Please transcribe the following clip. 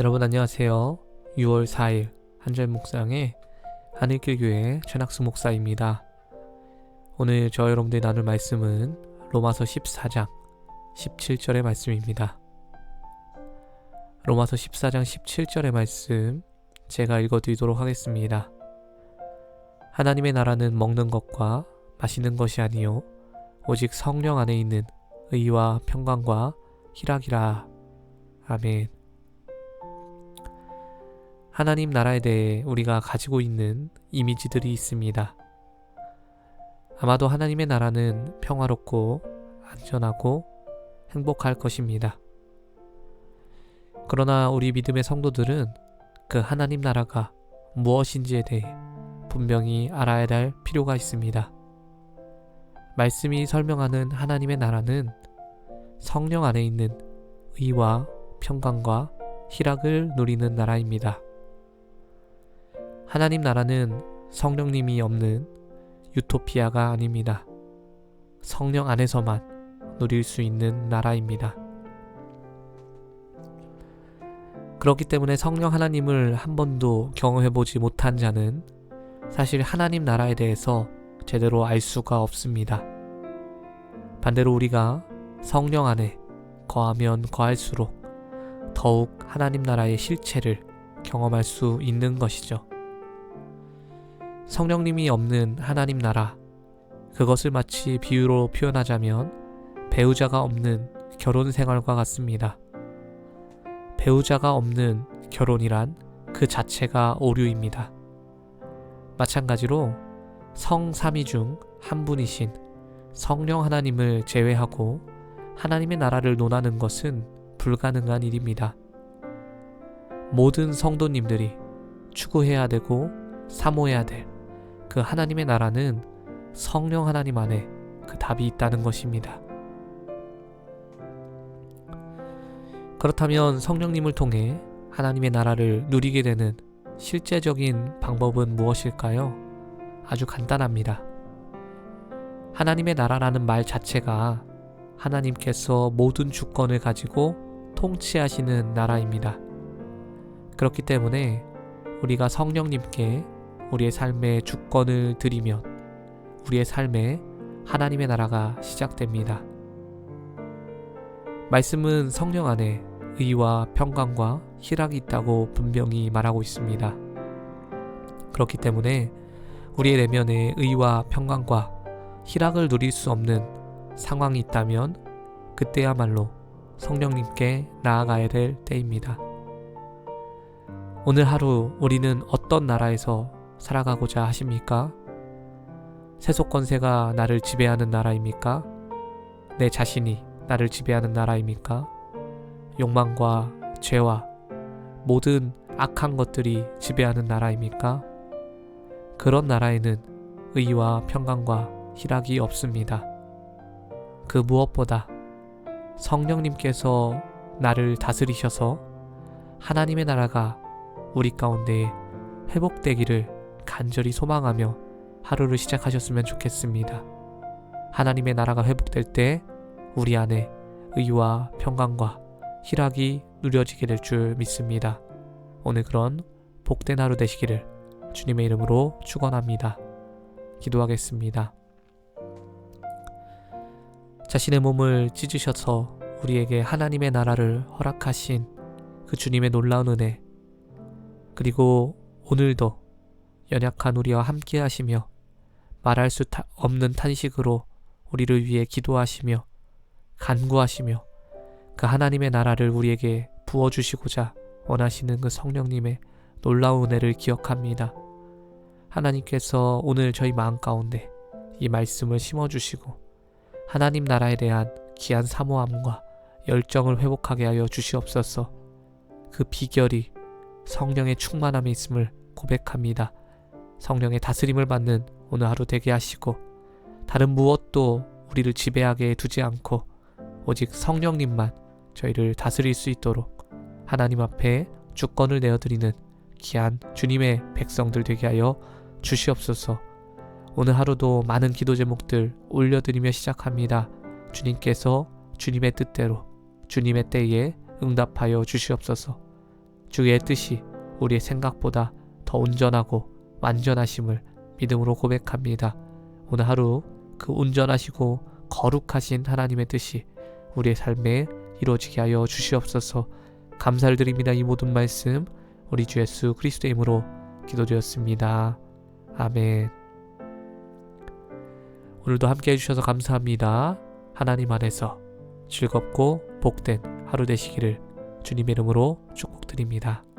여러분 안녕하세요. 6월 4일 한절 묵상의 하늘길교회 최낙수 목사입니다. 오늘 저 여러분들 나눌 말씀은 로마서 14장 17절의 말씀입니다. 로마서 14장 17절의 말씀 제가 읽어드리도록 하겠습니다. 하나님의 나라는 먹는 것과 마시는 것이 아니요 오직 성령 안에 있는 의와 평강과 희락이라. 아멘. 하나님 나라에 대해 우리가 가지고 있는 이미지들이 있습니다. 아마도 하나님의 나라는 평화롭고 안전하고 행복할 것입니다. 그러나 우리 믿음의 성도들은 그 하나님 나라가 무엇인지에 대해 분명히 알아야 할 필요가 있습니다. 말씀이 설명하는 하나님의 나라는 성령 안에 있는 의와 평강과 희락을 누리는 나라입니다. 하나님 나라는 성령님이 없는 유토피아가 아닙니다. 성령 안에서만 누릴 수 있는 나라입니다. 그렇기 때문에 성령 하나님을 한 번도 경험해보지 못한 자는 사실 하나님 나라에 대해서 제대로 알 수가 없습니다. 반대로 우리가 성령 안에 거하면 거할수록 더욱 하나님 나라의 실체를 경험할 수 있는 것이죠. 성령님이 없는 하나님 나라, 그것을 마치 비유로 표현하자면 배우자가 없는 결혼 생활과 같습니다. 배우자가 없는 결혼이란 그 자체가 오류입니다. 마찬가지로 성삼위 중 한 분이신 성령 하나님을 제외하고 하나님의 나라를 논하는 것은 불가능한 일입니다. 모든 성도님들이 추구해야 되고 사모해야 될 그 하나님의 나라는 성령 하나님 안에 그 답이 있다는 것입니다. 그렇다면 성령님을 통해 하나님의 나라를 누리게 되는 실제적인 방법은 무엇일까요? 아주 간단합니다. 하나님의 나라라는 말 자체가 하나님께서 모든 주권을 가지고 통치하시는 나라입니다. 그렇기 때문에 우리가 성령님께 우리의 삶의 주권을 드리면 우리의 삶에 하나님의 나라가 시작됩니다. 말씀은 성령 안에 의와 평강과 희락이 있다고 분명히 말하고 있습니다. 그렇기 때문에 우리의 내면에 의와 평강과 희락을 누릴 수 없는 상황이 있다면 그때야말로 성령님께 나아가야 될 때입니다. 오늘 하루 우리는 어떤 나라에서 살아가고자 하십니까? 세속권세가 나를 지배하는 나라입니까? 내 자신이 나를 지배하는 나라입니까? 욕망과 죄와 모든 악한 것들이 지배하는 나라입니까? 그런 나라에는 의와 평강과 희락이 없습니다. 그 무엇보다 성령님께서 나를 다스리셔서 하나님의 나라가 우리 가운데 회복되기를 간절히 소망하며 하루를 시작하셨으면 좋겠습니다. 하나님의 나라가 회복될 때 우리 안에 의와 평강과 희락이 누려지게 될 줄 믿습니다. 오늘 그런 복된 하루 되시기를 주님의 이름으로 축원합니다. 기도하겠습니다. 자신의 몸을 찢으셔서 우리에게 하나님의 나라를 허락하신 그 주님의 놀라운 은혜 그리고 오늘도 연약한 우리와 함께 하시며 말할 수 없는 탄식으로 우리를 위해 기도하시며 간구하시며 그 하나님의 나라를 우리에게 부어주시고자 원하시는 그 성령님의 놀라운 은혜를 기억합니다. 하나님께서 오늘 저희 마음 가운데 이 말씀을 심어주시고 하나님 나라에 대한 귀한 사모함과 열정을 회복하게 하여 주시옵소서. 그 비결이 성령의 충만함에 있음을 고백합니다. 성령의 다스림을 받는 오늘 하루 되게 하시고 다른 무엇도 우리를 지배하게 두지 않고 오직 성령님만 저희를 다스릴 수 있도록 하나님 앞에 주권을 내어드리는 귀한 주님의 백성들 되게 하여 주시옵소서. 오늘 하루도 많은 기도 제목들 올려드리며 시작합니다. 주님께서 주님의 뜻대로 주님의 때에 응답하여 주시옵소서. 주의 뜻이 우리의 생각보다 더 온전하고 완전하심을 믿음으로 고백합니다. 오늘 하루 그 온전하시고 거룩하신 하나님의 뜻이 우리의 삶에 이루어지게 하여 주시옵소서 감사를 드립니다. 이 모든 말씀 우리 주 예수 그리스도의 이름으로 기도드렸습니다. 아멘. 오늘도 함께 해주셔서 감사합니다. 하나님 안에서 즐겁고 복된 하루 되시기를 주님의 이름으로 축복드립니다.